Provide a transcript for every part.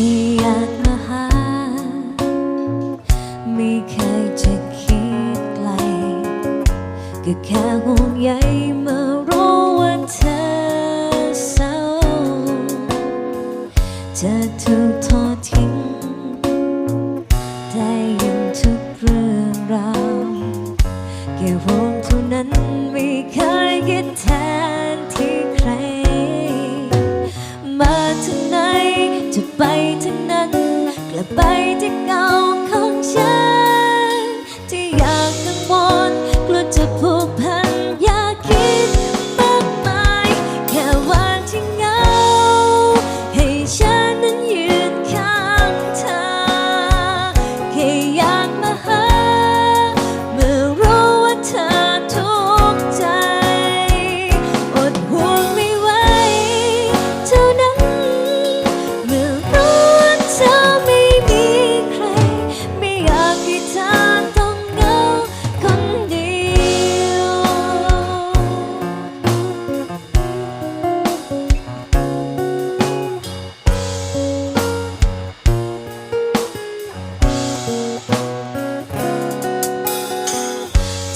ที่อยากมาหา ไม่เคยจะคิดไกล ก็แค่ห่วงใยมื่อรู้ว่าเธอเศร้าจะถูกทอดทิ้ง ได้ยินทุกเรื่องราวแค่ห่วงเท่านั้นไม่เคยคิดแทนที่ใคร ทางนั้น กลับไปที่เก่า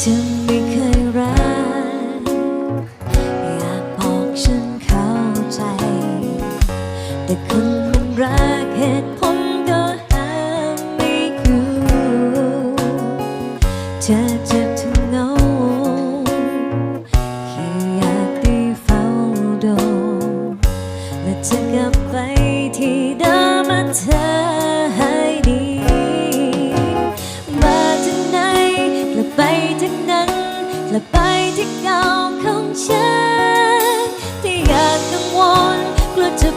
จะไม่เคยรัก อยากบอกฉันเข้าใจ แต่คนมันรักเหตุผลก็หาไม่คู่เธอเจ็บถึงเงาแค่อยากได้เฝ้าดูและจะกลับไปที่เดิม ที่เก่าของฉันที่อยากกังวลกลัวจะ